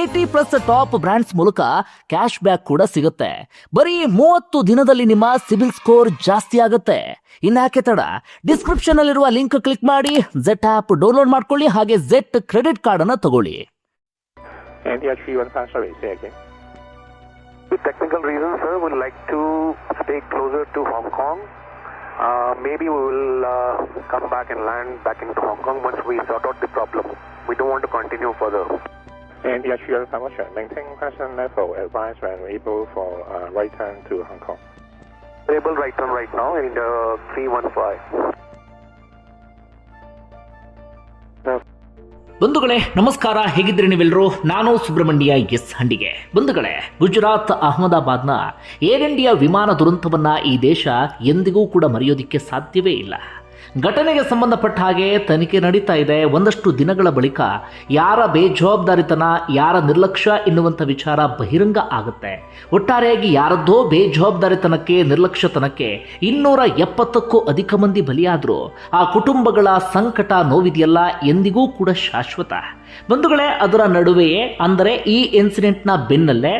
Eighty plus top brands ಮೂಲಕ cash back ಕೂಡ ಸಿಗುತ್ತೆ ಬರೀ ಮೂವತ್ತು ದಿನದಲ್ಲಿ ನಿಮ್ಮ ಸಿಬಿಲ್ ಸ್ಕೋರ್ ಜಾಸ್ತಿ ಆಗುತ್ತೆ ಇನ್ಯಾಕೆ ತಡ ಡಿಸ್ಕ್ರಿಪ್ಷನ್ ಅಲ್ಲಿರುವ ಲಿಂಕ್ ಕ್ಲಿಕ್ ಮಾಡಿ ಜೆಟ್ ಆಪ್ ಡೌನ್ಲೋಡ್ ಮಾಡ್ಕೊಳ್ಳಿ ಹಾಗೆ ಜೆಟ್ ಕ್ರೆಡಿಟ್ ಕಾರ್ಡ್ ಅನ್ನ ತಗೊಳ್ಳಿ India 315, sorry, say again. With technical reasons, sir, we'd like to stay closer to Hong Kong. Uh, maybe we will uh, come back and land back into Hong Kong once we sort out the problem. We don't want to continue further. India 315, sure. Maintain present level. Advise when able for uh, right turn to Hong Kong. Able right turn right now in the 315. ಬಂಧುಗಳೇ ನಮಸ್ಕಾರ ಹೇಗಿದ್ರಿ ನೀವೆಲ್ಲರೂ ನಾನು Subrahmanya S ಹಂಡಿಗೆ ಬಂಧುಗಳೇ Gujarat ಅಹಮದಾಬಾದ್ನ air India ವಿಮಾನ ದುರಂತವನ್ನ ಈ ದೇಶ ಎಂದಿಗೂ ಕೂಡ ಮರೆಯೋದಿಕ್ಕೆ ಸಾಧ್ಯವೇ ಇಲ್ಲ ಘಟನೆಗೆ ಸಂಬಂಧಪಟ್ಟ ಹಾಗೆ ತನಿಖೆ ನಡೀತಾ ಇದೆ. ಒಂದಷ್ಟು ದಿನಗಳ ಬಳಿಕ ಯಾರ ಬೇಜವಾಬ್ದಾರಿತನ, ಯಾರ ನಿರ್ಲಕ್ಷ್ಯ ಎನ್ನುವಂಥ ವಿಚಾರ ಬಹಿರಂಗ ಆಗುತ್ತೆ. ಒಟ್ಟಾರೆಯಾಗಿ ಯಾರದ್ದೋ ಬೇಜವಾಬ್ದಾರಿತನಕ್ಕೆ, ನಿರ್ಲಕ್ಷ್ಯತನಕ್ಕೆ ಇನ್ನೂರ ಎಪ್ಪತ್ತಕ್ಕೂ ಅಧಿಕ ಮಂದಿ ಬಲಿಯಾದರೂ ಆ ಕುಟುಂಬಗಳ ಸಂಕಟ ನೋವಿದೆಯಲ್ಲ ಎಂದಿಗೂ ಕೂಡ ಶಾಶ್ವತ. ಬಂಧುಗಳೇ, ಅದರ ನಡುವೆಯೇ ಅಂದರೆ ಈ ಇನ್ಸಿಡೆಂಟ್ನ ಬೆನ್ನಲ್ಲೇ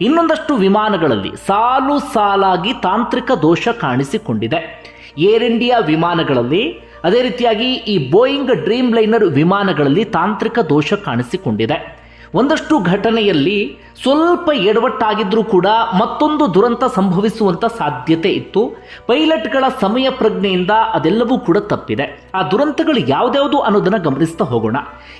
ಇನ್ನೊಂದಷ್ಟು ವಿಮಾನಗಳಲ್ಲಿ ಸಾಲು ಸಾಲಾಗಿ ತಾಂತ್ರಿಕ ದೋಷ ಕಾಣಿಸಿಕೊಂಡಿದೆ. ಏರ್ ಇಂಡಿಯಾ ವಿಮಾನಗಳಲ್ಲಿ ಅದೇ ರೀತಿಯಾಗಿ ಈ ಬೋಯಿಂಗ್ ಡ್ರೀಮ್ ಲೈನರ್ ವಿಮಾನಗಳಲ್ಲಿ ತಾಂತ್ರಿಕ ದೋಷ ಕಾಣಿಸಿಕೊಂಡಿದೆ. ಒಂದಷ್ಟು ಘಟನೆಯಲ್ಲಿ ಸ್ವಲ್ಪ ಎಡವಟ್ಟಾಗಿದ್ದರೂ ಕೂಡ ಮತ್ತೊಂದು ದುರಂತ ಸಂಭವಿಸುವಂತ ಸಾಧ್ಯತೆ ಇತ್ತು. ಪೈಲಟ್ಗಳ ಸಮಯ ಪ್ರಜ್ಞೆಯಿಂದ ಅದೆಲ್ಲವೂ ಕೂಡ ತಪ್ಪಿದೆ. ಆ ದುರಂತಗಳು ಯಾವ್ದ್ಯಾವುದು ಅನ್ನೋದನ್ನ ಗಮನಿಸ್ತಾ ಹೋಗೋಣ.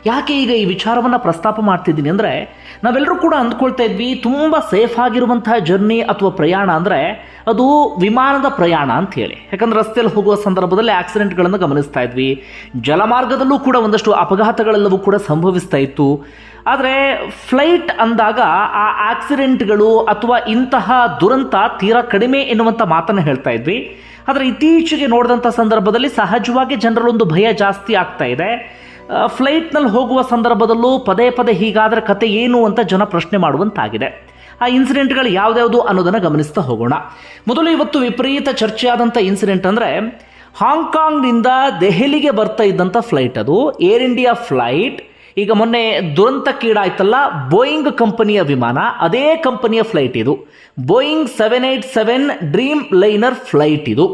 ಯಾಕೆ ಈಗ ಈ ವಿಚಾರವನ್ನ ಪ್ರಸ್ತಾಪ ಮಾಡ್ತಿದ್ದೀನಿ ಅಂದ್ರೆ, ನಾವೆಲ್ಲರೂ ಕೂಡ ಅಂದ್ಕೊಳ್ತಾ ಇದ್ವಿ, ತುಂಬಾ ಸೇಫ್ ಆಗಿರುವಂತಹ ಜರ್ನಿ ಅಥವಾ ಪ್ರಯಾಣ ಅಂದ್ರೆ ಅದು ವಿಮಾನದ ಪ್ರಯಾಣ ಅಂತ ಹೇಳಿ. ಯಾಕಂದ್ರೆ ರಸ್ತೆಯಲ್ಲಿ ಹೋಗುವ ಸಂದರ್ಭದಲ್ಲಿ ಆಕ್ಸಿಡೆಂಟ್ಗಳನ್ನು ಗಮನಿಸ್ತಾ ಇದ್ವಿ. ಜಲಮಾರ್ಗದಲ್ಲೂ ಕೂಡ ಒಂದಷ್ಟು ಅಪಘಾತಗಳೆಲ್ಲವೂ ಕೂಡ ಸಂಭವಿಸ್ತಾ ಇತ್ತು. ಆದರೆ ಫ್ಲೈಟ್ ಅಂದಾಗ ಆ ಆಕ್ಸಿಡೆಂಟ್ಗಳು ಅಥವಾ ಇಂತಹ ದುರಂತ ತೀರಾ ಕಡಿಮೆ ಎನ್ನುವಂಥ ಮಾತನ್ನು ಹೇಳ್ತಾ ಇದ್ವಿ. ಆದರೆ ಇತ್ತೀಚೆಗೆ ನೋಡಿದಂಥ ಸಂದರ್ಭದಲ್ಲಿ ಸಹಜವಾಗಿ ಜನರಲ್ಲೊಂದು ಭಯ ಜಾಸ್ತಿ ಆಗ್ತಾ ಇದೆ. ಫ್ಲೈಟ್ನಲ್ಲಿ ಹೋಗುವ ಸಂದರ್ಭದಲ್ಲೂ ಪದೇ ಪದೇ ಹೀಗಾದರೆ ಕತೆ ಏನು ಅಂತ ಜನ ಪ್ರಶ್ನೆ ಮಾಡುವಂತಾಗಿದೆ. ಆ ಇನ್ಸಿಡೆಂಟ್ಗಳು ಯಾವ್ದ್ಯಾವುದು ಅನ್ನೋದನ್ನು ಗಮನಿಸ್ತಾ ಹೋಗೋಣ. ಮೊದಲು ಇವತ್ತು ವಿಪರೀತ ಚರ್ಚೆಯಾದಂಥ ಇನ್ಸಿಡೆಂಟ್ ಅಂದರೆ ಹಾಂಗ್ಕಾಂಗ್ನಿಂದ ದೆಹಲಿಗೆ ಬರ್ತಾ ಇದ್ದಂಥ ಫ್ಲೈಟ್ ಅದು. Air India flight. ಈಗ ಮೊನ್ನೆ ದುರಂತಕ್ಕೀಡಾಯ್ತಲ್ಲ ಬೋಯಿಂಗ್ ಕಂಪನಿಯ ವಿಮಾನ, ಅದೇ ಕಂಪನಿಯ ಫ್ಲೈಟ್ ಇದು. Boeing seven eight seven Dreamliner flight ಇದು.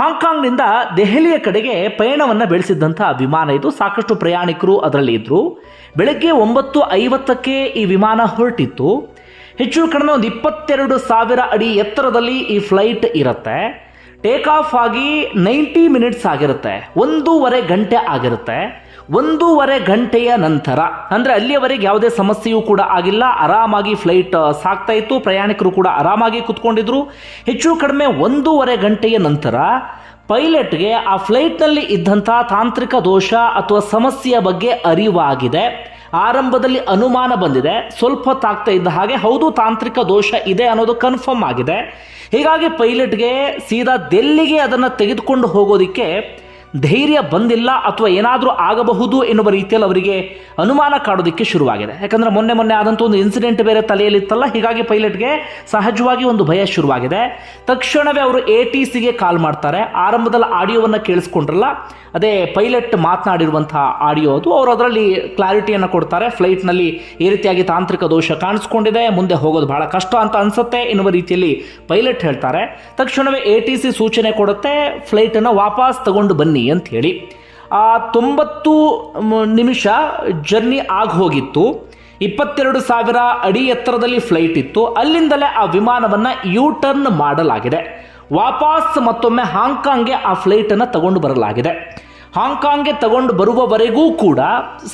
ಹಾಂಗ್ಕಾಂಗ್ನಿಂದ ದೆಹಲಿಯ ಕಡೆಗೆ ಪಯಣವನ್ನು ಬೆಳೆಸಿದ್ದಂಥ ವಿಮಾನ ಇದು. ಸಾಕಷ್ಟು ಪ್ರಯಾಣಿಕರು ಅದರಲ್ಲಿ ಇದ್ದರು ಬೆಳಗ್ಗೆ ಒಂಬತ್ತು ಐವತ್ತಕ್ಕೆ ಈ ವಿಮಾನ ಹೊರಟಿತ್ತು. ಹೆಚ್ಚು ಕಡಿಮೆ ಒಂದು ಇಪ್ಪತ್ತೆರಡು ಸಾವಿರ ಅಡಿ ಎತ್ತರದಲ್ಲಿ ಈ ಫ್ಲೈಟ್ ಇರುತ್ತೆ. ಟೇಕ್ ಆಫ್ ಆಗಿ ನೈಂಟಿ ಮಿನಿಟ್ಸ್ ಆಗಿರುತ್ತೆ. ಒಂದೂವರೆ ಗಂಟೆ ಆಗಿರುತ್ತೆ. ಒಂದೂವರೆ ಗಂಟೆಯ ನಂತರ, ಅಂದರೆ ಅಲ್ಲಿಯವರೆಗೆ ಯಾವುದೇ ಸಮಸ್ಯೆಯೂ ಕೂಡ ಆಗಿಲ್ಲ, ಆರಾಮಾಗಿ ಫ್ಲೈಟ್ ಸಾಗ್ತಾ ಇತ್ತು, ಪ್ರಯಾಣಿಕರು ಕೂಡ ಆರಾಮಾಗಿ ಕೂತ್ಕೊಂಡಿದ್ರು. ಹೆಚ್ಚು ಕಡಿಮೆ ಒಂದೂವರೆ ಗಂಟೆಯ ನಂತರ ಪೈಲಟ್ಗೆ ಆ ಫ್ಲೈಟ್ನಲ್ಲಿ ಇದ್ದಂಥ ತಾಂತ್ರಿಕ ದೋಷ ಅಥವಾ ಸಮಸ್ಯೆಯ ಬಗ್ಗೆ ಅರಿವಾಗಿದೆ. ಆರಂಭದಲ್ಲಿ ಅನುಮಾನ ಬಂದಿದೆ, ಸ್ವಲ್ಪ ಹೊತ್ತಾಗ್ತಾ ಇದ್ದ ಹಾಗೆ, ಹೌದು, ತಾಂತ್ರಿಕ ದೋಷ ಇದೆ ಅನ್ನೋದು ಕನ್ಫರ್ಮ್ ಆಗಿದೆ. ಹೀಗಾಗಿ ಪೈಲಟ್ಗೆ ಸೀದಾ ದೆಲ್ಲಿಗೆ ಅದನ್ನು ತೆಗೆದುಕೊಂಡು ಹೋಗೋದಕ್ಕೆ ಧೈರ್ಯ ಬಂದಿಲ್ಲ ಅಥವಾ ಏನಾದರೂ ಆಗಬಹುದು ಎನ್ನುವ ರೀತಿಯಲ್ಲಿ ಅವರಿಗೆ ಅನುಮಾನ ಕಾಡೋದಕ್ಕೆ ಶುರುವಾಗಿದೆ. ಯಾಕಂದರೆ ಮೊನ್ನೆ ಮೊನ್ನೆ ಆದಂಥ ಒಂದು ಇನ್ಸಿಡೆಂಟ್ ಬೇರೆ ತಲೆಯಲ್ಲಿತ್ತಲ್ಲ, ಹೀಗಾಗಿ ಪೈಲಟ್ಗೆ ಸಹಜವಾಗಿ ಒಂದು ಭಯ ಶುರುವಾಗಿದೆ. ತಕ್ಷಣವೇ ಅವರು ಎ ಟಿ ಸಿಗೆ ಕಾಲ್ ಮಾಡ್ತಾರೆ. ಆರಂಭದಲ್ಲಿ ಆಡಿಯೋವನ್ನು ಕೇಳಿಸ್ಕೊಂಡ್ರಲ್ಲ, ಅದೇ ಪೈಲಟ್ ಮಾತನಾಡಿರುವಂತಹ ಆಡಿಯೋ ಅದು. ಅವರು ಅದರಲ್ಲಿ ಕ್ಲಾರಿಟಿಯನ್ನು ಕೊಡ್ತಾರೆ. ಫ್ಲೈಟ್ನಲ್ಲಿ ಈ ರೀತಿಯಾಗಿ ತಾಂತ್ರಿಕ ದೋಷ ಕಾಣಿಸ್ಕೊಂಡಿದೆ, ಮುಂದೆ ಹೋಗೋದು ಬಹಳ ಕಷ್ಟ ಅಂತ ಅನಿಸುತ್ತೆ ಎನ್ನುವ ರೀತಿಯಲ್ಲಿ ಪೈಲಟ್ ಹೇಳ್ತಾರೆ. ತಕ್ಷಣವೇ ಎ ಟಿ ಸಿ ಸೂಚನೆ ಕೊಡುತ್ತೆ ಫ್ಲೈಟನ್ನು ವಾಪಸ್ ತಗೊಂಡು ಬನ್ನಿ. ಅಂತ ಹೇಳಿ ಆ ತೊಂಬತ್ತು ನಿಮಿಷ ಜರ್ನಿ ಆಗಿ ಹೋಗಿತ್ತು ಇಪ್ಪತ್ತೆರಡು ಸಾವಿರ ಅಡಿ ಎತ್ತರದಲ್ಲಿ ಫ್ಲೈಟ್ ಇತ್ತು. ಅಲ್ಲಿಂದಲೇ ಆ ವಿಮಾನವನ್ನು ಯು ಟರ್ನ್ ಮಾಡಲಾಗಿದೆ. ವಾಪಸ್ ಮತ್ತೊಮ್ಮೆ ಹಾಂಗ್ಕಾಂಗ್ಗೆ ಆ ಫ್ಲೈಟನ್ನು ತಗೊಂಡು ಬರಲಾಗಿದೆ. ಹಾಂಗ್ಕಾಂಗ್ಗೆ ತಗೊಂಡು ಬರುವವರೆಗೂ ಕೂಡ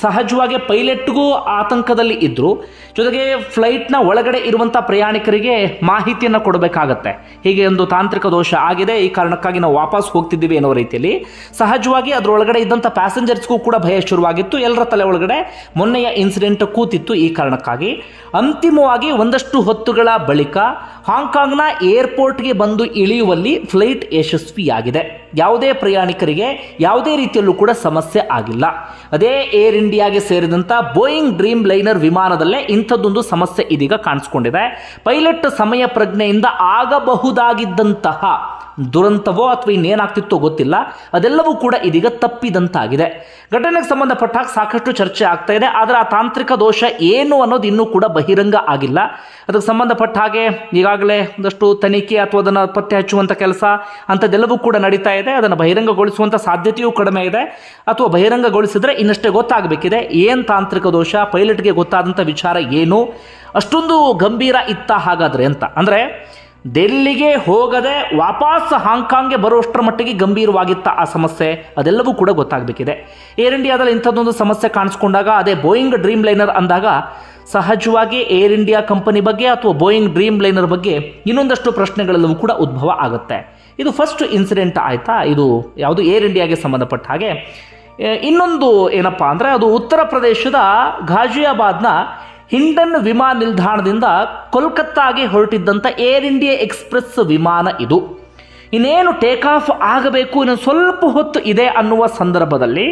ಸಹಜವಾಗಿ ಪೈಲಟ್ಗೂ ಆತಂಕದಲ್ಲಿ ಇದ್ದರು ಜೊತೆಗೆ ಫ್ಲೈಟ್ನ ಒಳಗಡೆ ಇರುವಂಥ ಪ್ರಯಾಣಿಕರಿಗೆ ಮಾಹಿತಿಯನ್ನು ಕೊಡಬೇಕಾಗತ್ತೆ. ಹೀಗೆ ಒಂದು ತಾಂತ್ರಿಕ ದೋಷ ಆಗಿದೆ. ಈ ಕಾರಣಕ್ಕಾಗಿ ನಾವು ವಾಪಸ್ ಹೋಗ್ತಿದ್ದೀವಿ ಅನ್ನೋ ರೀತಿಯಲ್ಲಿ. ಸಹಜವಾಗಿ ಅದರೊಳಗಡೆ ಇದ್ದಂಥ ಪ್ಯಾಸೆಂಜರ್ಸ್ಗೂ ಕೂಡ ಭಯ ಶುರುವಾಗಿತ್ತು. ಎಲ್ಲರ ತಲೆ ಒಳಗಡೆ ಮೊನ್ನೆಯ ಇನ್ಸಿಡೆಂಟ್ ಕೂತಿತ್ತು ಈ ಕಾರಣಕ್ಕಾಗಿ. ಅಂತಿಮವಾಗಿ ಒಂದಷ್ಟು ಹೊತ್ತುಗಳ ಬಳಿಕ ಹಾಂಗ್ಕಾಂಗ್ನ ಏರ್ಪೋರ್ಟ್ಗೆ ಬಂದು ಇಳಿಯುವಲ್ಲಿ ಫ್ಲೈಟ್ ಯಶಸ್ವಿಯಾಗಿದೆ. ಯಾವುದೇ ಪ್ರಯಾಣಿಕರಿಗೆ ಯಾವುದೇ ರೀತಿಯಲ್ಲೂ ಕೂಡ ಸಮಸ್ಯೆ ಆಗಿಲ್ಲ. ಅದೇ ಏರ್ ಇಂಡಿಯಾಗೆ ಸೇರಿದಂಥ ಬೋಯಿಂಗ್ ಡ್ರೀಮ್ ಲೈನರ್ ವಿಮಾನದಲ್ಲೇ ಇಂಥದ್ದೊಂದು ಸಮಸ್ಯೆ ಇದೀಗ ಕಾಣಿಸ್ಕೊಂಡಿದೆ. ಪೈಲಟ್ ಸಮಯ ಪ್ರಜ್ಞೆಯಿಂದ ಆಗಬಹುದಾಗಿದ್ದಂತಹ ದುರಂತವೋ ಅಥವಾ ಇನ್ನೇನಾಗ್ತಿತ್ತೋ ಗೊತ್ತಿಲ್ಲ. ಅದೆಲ್ಲವೂ ಕೂಡ ಇದೀಗ ತಪ್ಪಿದಂತಾಗಿದೆ. ಘಟನೆಗೆ ಸಂಬಂಧಪಟ್ಟ ಹಾಗೆ ಸಾಕಷ್ಟು ಚರ್ಚೆ ಆಗ್ತಾ ಇದೆ. ಆದರೆ ಆ ತಾಂತ್ರಿಕ ದೋಷ ಏನು ಅನ್ನೋದು ಇನ್ನೂ ಕೂಡ ಬಹಿರಂಗ ಆಗಿಲ್ಲ. ಅದಕ್ಕೆ ಸಂಬಂಧಪಟ್ಟ ಹಾಗೆ ಈಗಾಗಲೇ ಒಂದಷ್ಟು ತನಿಖೆ ಅಥವಾ ಅದನ್ನು ಪತ್ತೆ ಹಚ್ಚುವಂಥ ಕೆಲಸ ಅಂಥದ್ದೆಲ್ಲವೂ ಕೂಡ ನಡೀತಾ ಇದೆ. ಅದನ್ನು ಬಹಿರಂಗಗೊಳಿಸುವಂಥ ಸಾಧ್ಯತೆಯೂ ಕಡಿಮೆ ಇದೆ. ಅಥವಾ ಬಹಿರಂಗಗೊಳಿಸಿದ್ರೆ ಇನ್ನಷ್ಟೇ ಗೊತ್ತಾಗಬೇಕಿದೆ. ಏನು ತಾಂತ್ರಿಕ ದೋಷ, ಪೈಲಟ್ಗೆ ಗೊತ್ತಾದಂಥ ವಿಚಾರ ಏನು, ಅಷ್ಟೊಂದು ಗಂಭೀರ ಇತ್ತ ಹಾಗಾದರೆ ಅಂತ. ಅಂದರೆ ಡೆಲ್ಲಿಗೆ ಹೋಗದೆ ವಾಪಸ್ ಹಾಂಗ್ಕಾಂಗ್ಗೆ ಬರುವಷ್ಟರ ಮಟ್ಟಿಗೆ ಗಂಭೀರವಾಗಿತ್ತ ಆ ಸಮಸ್ಯೆ, ಅದೆಲ್ಲವೂ ಕೂಡ ಗೊತ್ತಾಗಬೇಕಿದೆ. ಏರ್ ಇಂಡಿಯಾದಲ್ಲಿ ಇಂಥದ್ದೊಂದು ಸಮಸ್ಯೆ ಕಾಣಿಸ್ಕೊಂಡಾಗ ಅದೇ ಬೋಯಿಂಗ್ ಡ್ರೀಮ್ ಲೈನರ್ ಅಂದಾಗ ಸಹಜವಾಗಿ ಏರ್ ಇಂಡಿಯಾ ಕಂಪನಿ ಬಗ್ಗೆ ಅಥವಾ ಬೋಯಿಂಗ್ ಡ್ರೀಮ್ ಲೈನರ್ ಬಗ್ಗೆ ಇನ್ನೊಂದಷ್ಟು ಪ್ರಶ್ನೆಗಳೆಲ್ಲವೂ ಕೂಡ ಉದ್ಭವ ಆಗುತ್ತೆ. ಇದು ಫಸ್ಟ್ ಇನ್ಸಿಡೆಂಟ್ ಆಯಿತಾ? ಇದು ಯಾವುದು ಏರ್ ಇಂಡಿಯಾಗೆ ಸಂಬಂಧಪಟ್ಟ ಹಾಗೆ. ಇನ್ನೊಂದು ಏನಪ್ಪ ಅಂದರೆ ಅದು ಉತ್ತರ ಪ್ರದೇಶದ ಘಾಜಿಯಾಬಾದ್ನ ಹಿಂಡನ್ ವಿಮಾನ ನಿಲ್ದಾಣದಿಂದ ಕೋಲ್ಕತ್ತಾಗೆ ಹೊರಟಿದ್ದಂಥ ಏರ್ ಇಂಡಿಯಾ ಎಕ್ಸ್ಪ್ರೆಸ್ ವಿಮಾನ ಇದು. ಇನ್ನೇನು ಟೇಕ್ ಆಫ್ ಆಗಬೇಕು, ಇನ್ನು ಸ್ವಲ್ಪ ಹೊತ್ತು ಇದೆ ಅನ್ನುವ ಸಂದರ್ಭದಲ್ಲಿ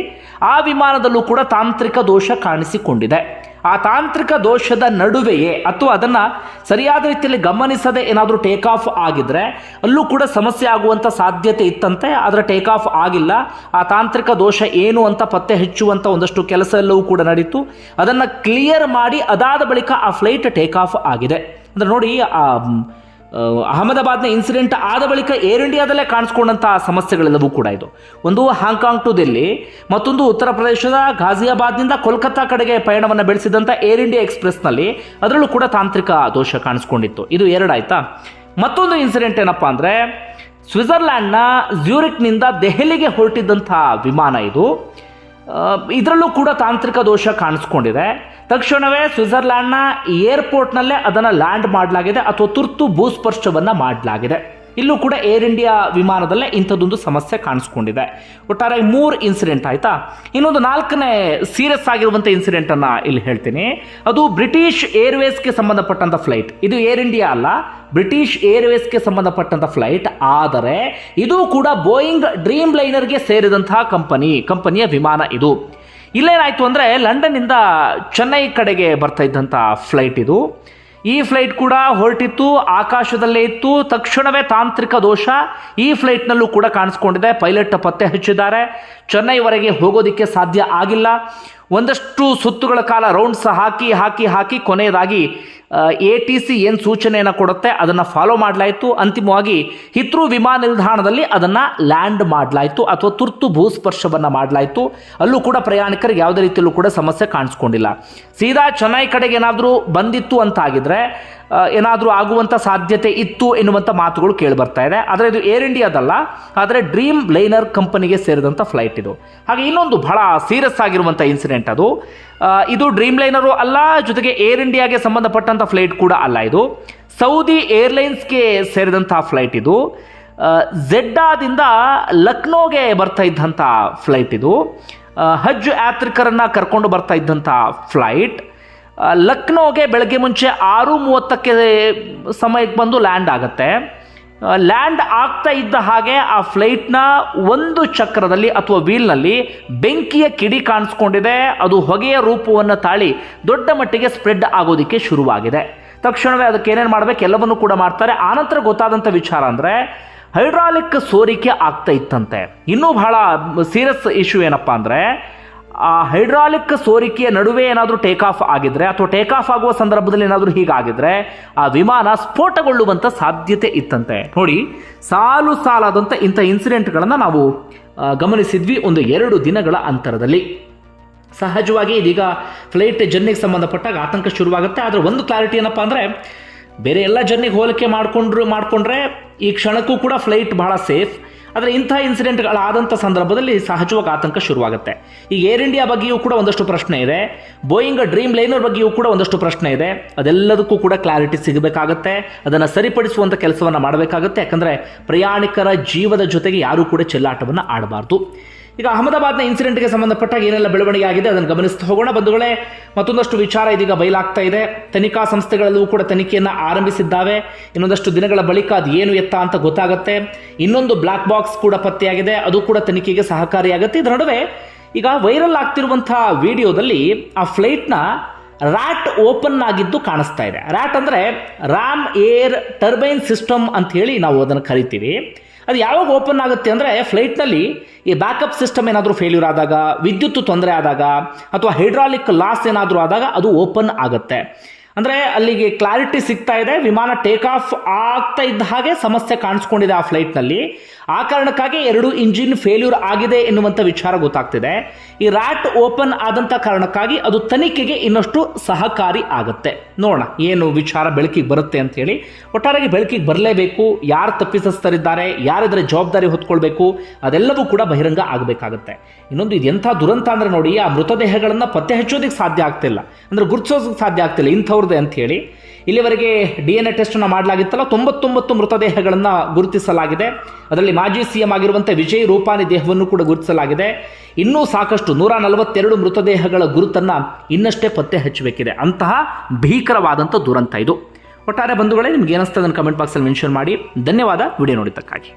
ಆ ವಿಮಾನದಲ್ಲೂ ಕೂಡ ತಾಂತ್ರಿಕ ದೋಷ ಕಾಣಿಸಿಕೊಂಡಿದೆ. ಆ ತಾಂತ್ರಿಕ ದೋಷದ ನಡುವೆಯೇ ಅಥವಾ ಅದನ್ನು ಸರಿಯಾದ ರೀತಿಯಲ್ಲಿ ಗಮನಿಸದೆ ಏನಾದರೂ ಟೇಕ್ ಆಫ್ ಆಗಿದ್ರೆ ಅಲ್ಲೂ ಕೂಡ ಸಮಸ್ಯೆ ಆಗುವಂಥ ಸಾಧ್ಯತೆ ಇತ್ತಂತೆ ಆದರೆ ಟೇಕ್ ಆಫ್ ಆಗಿಲ್ಲ. ಆ ತಾಂತ್ರಿಕ ದೋಷ ಏನು ಅಂತ ಪತ್ತೆ ಹಚ್ಚುವಂಥ ಒಂದಷ್ಟು ಕೆಲಸ ಎಲ್ಲವೂ ಕೂಡ ನಡೀತು. ಅದನ್ನು ಕ್ಲಿಯರ್ ಮಾಡಿ ಅದಾದ ಬಳಿಕ ಆ ಫ್ಲೈಟ್ ಟೇಕ್ ಆಫ್ ಆಗಿದೆ. ಅಂದರೆ ನೋಡಿ ಆ ಆ, ಅಹಮದಾಬಾದ್ನ ಇನ್ಸಿಡೆಂಟ್ ಆದ ಬಳಿಕ ಏರ್ ಇಂಡಿಯಾದಲ್ಲೇ ಕಾಣಿಸ್ಕೊಂಡಂಥ ಸಮಸ್ಯೆಗಳೆಲ್ಲವೂ ಕೂಡ ಇದು. ಒಂದು ಹಾಂಗ್ಕಾಂಗ್ ಟು ದಿಲ್ಲಿ ಮತ್ತೊಂದು ಉತ್ತರ ಪ್ರದೇಶದ ಘಾಜಿಯಾಬಾದ್ನಿಂದ ಕೋಲ್ಕತ್ತಾ ಕಡೆಗೆ ಪಯಣವನ್ನು ಬೆಳೆಸಿದಂಥ ಏರ್ ಇಂಡಿಯಾ ಎಕ್ಸ್ಪ್ರೆಸ್ನಲ್ಲಿ ಅದರಲ್ಲೂ ಕೂಡ ತಾಂತ್ರಿಕ ದೋಷ ಕಾಣಿಸ್ಕೊಂಡಿತ್ತು. ಇದು ಎರಡಾಯ್ತಾ ಮತ್ತೊಂದು ಇನ್ಸಿಡೆಂಟ್ ಏನಪ್ಪ ಅಂದರೆ ಸ್ವಿಟ್ಜರ್ಲ್ಯಾಂಡ್ನ ಜ್ಯೂರಿಕ್ನಿಂದ ದೆಹಲಿಗೆ ಹೊರಟಿದ್ದಂಥ ವಿಮಾನ ಇದು. ಇದರಲ್ಲೂ ಕೂಡ ತಾಂತ್ರಿಕ ದೋಷ ಕಾಣಿಸ್ಕೊಂಡಿದೆ. ತಕ್ಷಣವೇ ಸ್ವಿಟ್ಜರ್ಲ್ಯಾಂಡ್ನ ಏರ್ಪೋರ್ಟ್ನಲ್ಲೇ ಅದನ್ನು ಲ್ಯಾಂಡ್ ಮಾಡಲಾಗಿದೆ, ಅಥವಾ ತುರ್ತು ಭೂಸ್ಪರ್ಶವನ್ನು ಮಾಡಲಾಗಿದೆ. ಇಲ್ಲೂ ಕೂಡ ಏರ್ ಇಂಡಿಯಾ ವಿಮಾನದಲ್ಲೇ ಇಂಥದ್ದೊಂದು ಸಮಸ್ಯೆ ಕಾಣಿಸ್ಕೊಂಡಿದೆ. ಒಟ್ಟಾರೆ ಮೂರು ಇನ್ಸಿಡೆಂಟ್ ಆಯಿತಾ? ಇನ್ನೊಂದು ನಾಲ್ಕನೇ ಸೀರಿಯಸ್ ಆಗಿರುವಂಥ ಇನ್ಸಿಡೆಂಟನ್ನು ಇಲ್ಲಿ ಹೇಳ್ತೀನಿ. ಅದು ಬ್ರಿಟಿಷ್ ಏರ್ವೇಸ್ಗೆ ಸಂಬಂಧಪಟ್ಟಂಥ ಫ್ಲೈಟ್ ಇದು ಏರ್ ಇಂಡಿಯಾ ಅಲ್ಲ, ಬ್ರಿಟಿಷ್ ಏರ್ವೇಸ್ಗೆ ಸಂಬಂಧಪಟ್ಟಂಥ ಫ್ಲೈಟ್ ಆದರೆ ಇದು ಕೂಡ ಬೋಯಿಂಗ್ ಡ್ರೀಮ್ ಲೈನರ್ಗೆ ಸೇರಿದಂತಹ ಕಂಪನಿ ಕಂಪನಿಯ ವಿಮಾನ ಇದು. ಇಲ್ಲೇನಾಯಿತು ಅಂದರೆ ಲಂಡನ್ನಿಂದ ಚೆನ್ನೈ ಕಡೆಗೆ ಬರ್ತಾ ಇದ್ದಂಥ ಫ್ಲೈಟ್ ಇದು. ಈ ಫ್ಲೈಟ್ ಕೂಡ ಹೊರಟಿತ್ತು, ಆಕಾಶದಲ್ಲೇ ಇತ್ತು. ತಕ್ಷಣವೇ ತಾಂತ್ರಿಕ ದೋಷ. ಈ ಫ್ಲೈಟ್ನಲ್ಲೂ ಕೂಡ ಕಾಣಿಸ್ಕೊಂಡಿದೆ. ಪೈಲಟ್ ಪತ್ತೆ ಹಚ್ಚಿದ್ದಾರೆ. ಚೆನ್ನೈವರೆಗೆ ಹೋಗೋದಕ್ಕೆ ಸಾಧ್ಯ ಆಗಿಲ್ಲ. ಒಂದಷ್ಟು ಸುತ್ತುಗಳ ಕಾಲ ರೌಂಡ್ಸ್ ಹಾಕಿ ಹಾಕಿ ಹಾಕಿ ಕೊನೆಯದಾಗಿ ಎ ಟಿ ಸಿ ಏನು ಸೂಚನೆಯನ್ನು ಕೊಡುತ್ತೆ ಅದನ್ನು ಫಾಲೋ ಮಾಡಲಾಯಿತು. ಅಂತಿಮವಾಗಿ ಹಿತ್ರು ವಿಮಾನ ನಿಲ್ದಾಣದಲ್ಲಿ ಅದನ್ನು ಲ್ಯಾಂಡ್ ಮಾಡಲಾಯಿತು ಅಥವಾ ತುರ್ತು ಭೂಸ್ಪರ್ಶವನ್ನು ಮಾಡಲಾಯಿತು. ಅಲ್ಲೂ ಕೂಡ ಪ್ರಯಾಣಿಕರಿಗೆ ಯಾವುದೇ ರೀತಿಯಲ್ಲೂ ಕೂಡ ಸಮಸ್ಯೆ ಕಾಣಿಸ್ಕೊಂಡಿಲ್ಲ. ಸೀದಾ ಚೆನ್ನೈ ಕಡೆಗೆ ಏನಾದರೂ ಬಂದಿತ್ತು ಅಂತ ಆಗಿದ್ರೆ ಏನಾದರೂ ಆಗುವಂಥ ಸಾಧ್ಯತೆ ಇತ್ತು ಎನ್ನುವಂಥ ಮಾತುಗಳು ಕೇಳಿ ಬರ್ತಾ ಇದೆ. ಆದರೆ ಇದು ಏರ್ ಇಂಡಿಯಾದಲ್ಲ ಆದರೆ ಡ್ರೀಮ್ ಲೈನರ್ ಕಂಪನಿಗೆ ಸೇರಿದಂಥ ಫ್ಲೈಟ್ ಇದು. ಹಾಗೆ ಇನ್ನೊಂದು ಬಹಳ ಸೀರಿಯಸ್ ಆಗಿರುವಂಥ ಇನ್ಸಿಡೆಂಟ್ ಅದು. ಇದು ಡ್ರೀಮ್ ಲೈನರು ಅಲ್ಲ, ಜೊತೆಗೆ ಏರ್ ಇಂಡಿಯಾಗೆ ಸಂಬಂಧಪಟ್ಟಂಥ ಫ್ಲೈಟ್ ಕೂಡ ಅಲ್ಲ ಇದು. ಸೌದಿ ಏರ್ಲೈನ್ಸ್ಗೆ ಸೇರಿದಂಥ ಫ್ಲೈಟ್ ಇದು. ಝೆಡ್ಡಾದಿಂದ ಲಕ್ನೋಗೆ ಬರ್ತಾ ಇದ್ದಂಥ ಫ್ಲೈಟ್ ಇದು. ಹಜ್ ಯಾತ್ರಿಕರನ್ನು ಕರ್ಕೊಂಡು ಬರ್ತಾ ಇದ್ದಂಥ ಫ್ಲೈಟ್ ಲಕ್ನೋಗೆ ಬೆಳಗ್ಗೆ ಮುಂಚೆ ಆರು ಮೂವತ್ತಕ್ಕೆ ಸಮಯಕ್ಕೆ ಬಂದು ಲ್ಯಾಂಡ್ ಆಗುತ್ತೆ. ಲ್ಯಾಂಡ್ ಆಗ್ತಾ ಇದ್ದ ಹಾಗೆ ಆ ಫ್ಲೈಟ್ನ ಒಂದು ಚಕ್ರದಲ್ಲಿ ಅಥವಾ ವೀಲ್ನಲ್ಲಿ ಬೆಂಕಿಯ ಕಿಡಿ ಕಾಣಿಸ್ಕೊಂಡಿದೆ. ಅದು ಹೊಗೆಯ ರೂಪವನ್ನು ತಾಳಿ ದೊಡ್ಡ ಮಟ್ಟಿಗೆ ಸ್ಪ್ರೆಡ್ ಆಗೋದಕ್ಕೆ ಶುರುವಾಗಿದೆ. ತಕ್ಷಣವೇ ಅದಕ್ಕೆ ಏನೇನು ಮಾಡಬೇಕು? ಎಲ್ಲವನ್ನೂ ಕೂಡ ಮಾಡ್ತಾರೆ. ಆನಂತರ ಗೊತ್ತಾದಂಥ ವಿಚಾರ ಅಂದರೆ ಹೈಡ್ರಾಲಿಕ್ ಸೋರಿಕೆ ಆಗ್ತಾ ಇತ್ತಂತೆ. ಇನ್ನೂ ಬಹಳ ಸೀರಿಯಸ್ ಇಶ್ಯೂ ಏನಪ್ಪ ಅಂದರೆ ಆ ಹೈಡ್ರಾಲಿಕ್ ಸೋರಿಕೆಯ ನಡುವೆ ಏನಾದರೂ ಟೇಕ್ ಆಫ್ ಆಗಿದ್ರೆ ಅಥವಾ ಟೇಕ್ ಆಫ್ ಆಗುವ ಸಂದರ್ಭದಲ್ಲಿ ಏನಾದರೂ ಹೀಗಾಗಿದ್ರೆ ಆ ವಿಮಾನ ಸ್ಫೋಟಗೊಳ್ಳುವಂಥ ಸಾಧ್ಯತೆ ಇತ್ತಂತೆ. ನೋಡಿ, ಸಾಲು ಸಾಲಾದಂಥ ಇಂಥ ಇನ್ಸಿಡೆಂಟ್ಗಳನ್ನು ನಾವು ಗಮನಿಸಿದ್ವಿ ಒಂದು ಎರಡು ದಿನಗಳ ಅಂತರದಲ್ಲಿ. ಸಹಜವಾಗಿ ಇದೀಗ ಫ್ಲೈಟ್ ಜರ್ನಿಗೆ ಸಂಬಂಧಪಟ್ಟಾಗ ಆತಂಕ ಶುರುವಾಗುತ್ತೆ. ಆದರೆ ಒಂದು ಕ್ಲಾರಿಟಿ ಏನಪ್ಪ ಅಂದರೆ, ಬೇರೆ ಎಲ್ಲ ಜರ್ನಿಗೆ ಹೋಲಿಕೆ ಮಾಡಿಕೊಂಡ್ರು, ಮಾಡಿಕೊಂಡ್ರೆ ಈ ಕ್ಷಣಕ್ಕೂ ಕೂಡ ಫ್ಲೈಟ್ ಬಹಳ ಸೇಫ್ ಆದರೆ ಇಂಥ ಇನ್ಸಿಡೆಂಟ್ಗಳಾದಂಥ ಸಂದರ್ಭದಲ್ಲಿ ಸಹಜವಾಗಿ ಆತಂಕ ಶುರುವಾಗುತ್ತೆ. ಈಗ ಏರ್ ಇಂಡಿಯಾ ಬಗ್ಗೆಯೂ ಕೂಡ ಒಂದಷ್ಟು ಪ್ರಶ್ನೆ ಇದೆ. ಬೋಯಿಂಗ್ ಡ್ರೀಮ್ ಲೈನರ್ ಬಗ್ಗೆಯೂ ಕೂಡ ಒಂದಷ್ಟು ಪ್ರಶ್ನೆ ಇದೆ. ಅದೆಲ್ಲದಕ್ಕೂ ಕೂಡ ಕ್ಲಾರಿಟಿ ಸಿಗಬೇಕಾಗತ್ತೆ. ಅದನ್ನು ಸರಿಪಡಿಸುವಂಥ ಕೆಲಸವನ್ನು ಮಾಡಬೇಕಾಗುತ್ತೆ. ಯಾಕಂದರೆ ಪ್ರಯಾಣಿಕರ ಜೀವದ ಜೊತೆಗೆ ಯಾರೂ ಕೂಡ ಚೆಲ್ಲಾಟವನ್ನು ಆಡಬಾರ್ದು. ಈಗ ಅಹಮದಾಬಾದ್ನ ಇನ್ಸಿಡೆಂಟ್ಗೆ ಸಂಬಂಧಪಟ್ಟಾಗ ಏನೆಲ್ಲ ಬೆಳವಣಿಗೆ ಆಗಿದೆ ಅದನ್ನು ಗಮನಿಸ್ತಾ ಹೋಗೋಣ. ಬಂಧುಗಳೇ, ಮತ್ತೊಂದಷ್ಟು ವಿಚಾರ ಇದೀಗ ಬಯಲಾಗ್ತಾ ಇದೆ. ತನಿಖಾ ಸಂಸ್ಥೆಗಳಲ್ಲೂ ಕೂಡ ತನಿಖೆಯನ್ನು ಆರಂಭಿಸಿದ್ದಾವೆ. ಇನ್ನೊಂದಷ್ಟು ದಿನಗಳ ಬಳಿಕ ಅದು ಏನು ಎತ್ತ ಅಂತ ಗೊತ್ತಾಗುತ್ತೆ. ಇನ್ನೊಂದು ಬ್ಲಾಕ್ ಬಾಕ್ಸ್ ಕೂಡ ಪತ್ತೆಯಾಗಿದೆ. ಅದು ಕೂಡ ತನಿಖೆಗೆ ಸಹಕಾರಿಯಾಗುತ್ತೆ. ಇದರ ನಡುವೆ ಈಗ ವೈರಲ್ ಆಗ್ತಿರುವಂತಹ ವಿಡಿಯೋದಲ್ಲಿ ಆ ಫ್ಲೈಟ್ನ ರ್ಯಾಟ್ ಓಪನ್ ಆಗಿದ್ದು ಕಾಣಿಸ್ತಾ ಇದೆ. ರ್ಯಾಟ್ ಅಂದರೆ ರ್ಯಾಮ್ ಏರ್ ಟರ್ಬೈನ್ ಸಿಸ್ಟಮ್ ಅಂತ ಹೇಳಿ ನಾವು ಅದನ್ನು ಕರಿತೀವಿ. ಅದು ಯಾವಾಗ ಓಪನ್ ಆಗುತ್ತೆ ಅಂದರೆ ಫ್ಲೈಟ್ನಲ್ಲಿ ಈ ಬ್ಯಾಕಪ್ ಸಿಸ್ಟಮ್ ಏನಾದರೂ ಫೇಲ್ಯೂರ್ ಆದಾಗ ವಿದ್ಯುತ್ ತೊಂದರೆ ಆದಾಗ, ಅಥವಾ ಹೈಡ್ರಾಲಿಕ್ ಲಾಸ್ ಏನಾದರೂ ಆದಾಗ ಅದು ಓಪನ್ ಆಗುತ್ತೆ. ಅಂದರೆ ಅಲ್ಲಿಗೆ ಕ್ಲಾರಿಟಿ ಸಿಗ್ತಾ ಇದೆ, ವಿಮಾನ ಟೇಕ್ ಆಫ್ ಆಗ್ತಾ ಇದ್ದ ಹಾಗೆ ಸಮಸ್ಯೆ ಕಾಣಿಸ್ಕೊಂಡಿದೆ ಆ ಫ್ಲೈಟ್ನಲ್ಲಿ ಆ ಕಾರಣಕ್ಕಾಗಿ ಎರಡು ಇಂಜಿನ್ ಫೇಲ್ಯೂರ್ ಆಗಿದೆ ಎನ್ನುವಂಥ ವಿಚಾರ ಗೊತ್ತಾಗ್ತಿದೆ. ಈ ರ್ಯಾಟ್ ಓಪನ್ ಆದಂಥ ಕಾರಣಕ್ಕಾಗಿ ಅದು ತನಿಖೆಗೆ ಇನ್ನಷ್ಟು ಸಹಕಾರಿ ಆಗುತ್ತೆ. ನೋಡೋಣ, ಏನು ವಿಚಾರ ಬೆಳಕಿಗೆ ಬರುತ್ತೆ ಅಂತ ಹೇಳಿ. ಒಟ್ಟಾರೆಯಾಗಿ ಬೆಳಕಿಗೆ ಬರಲೇಬೇಕು, ಯಾರು ತಪ್ಪಿತಸ್ಥರಿದ್ದಾರೆ, ಯಾರಿದ್ರೆ ಜವಾಬ್ದಾರಿ ಹೊತ್ಕೊಳ್ಬೇಕು, ಅದೆಲ್ಲವೂ ಕೂಡ ಬಹಿರಂಗ ಆಗಬೇಕಾಗುತ್ತೆ. ಇನ್ನೊಂದು, ಇದು ಎಂಥ ದುರಂತ ಅಂದರೆ ನೋಡಿ, ಆ ಮೃತದೇಹಗಳನ್ನು ಪತ್ತೆ ಹಚ್ಚೋದಕ್ಕೆ ಸಾಧ್ಯ ಆಗ್ತಿಲ್ಲ. ಅಂದರೆ ಗುರುತಿಸೋದಕ್ಕೆ ಸಾಧ್ಯ ಆಗ್ತಿಲ್ಲ ಇಂಥವ್ರದ್ದೇ ಅಂತ ಹೇಳಿ. ಇಲ್ಲಿವರೆಗೆ ಡಿ ಎನ್ ಎ ಟೆಸ್ಟನ್ನು ಮಾಡಲಾಗಿತ್ತಲ್ಲ, ತೊಂಬತ್ತೊಂಬತ್ತು ಮೃತದೇಹಗಳನ್ನು ಗುರುತಿಸಲಾಗಿದೆ. ಅದರಲ್ಲಿ ಮಾಜಿ ಸಿ ಎಂ ಆಗಿರುವಂಥ ವಿಜಯ್ ರೂಪಾನಿ ದೇಹವನ್ನು ಕೂಡ ಗುರುತಿಸಲಾಗಿದೆ. ಇನ್ನೂ ಸಾಕಷ್ಟು ನೂರ ನಲವತ್ತೆರಡು ಮೃತದೇಹಗಳ ಗುರುತನ್ನು ಇನ್ನಷ್ಟೇ ಪತ್ತೆ ಹಚ್ಚಬೇಕಿದೆ. ಅಂತಹ ಭೀಕರವಾದಂಥ ದುರಂತ ಇದು. ಒಟ್ಟಾರೆ ಬಂಧುಗಳೇ, ನಿಮ್ಗೆ ಏನಿಸ್ತದೆ ಕಮೆಂಟ್ ಬಾಕ್ಸಲ್ಲಿ ಮೆನ್ಷನ್ ಮಾಡಿ. ಧನ್ಯವಾದ, ವಿಡಿಯೋ ನೋಡಿದ್ದಕ್ಕಾಗಿ.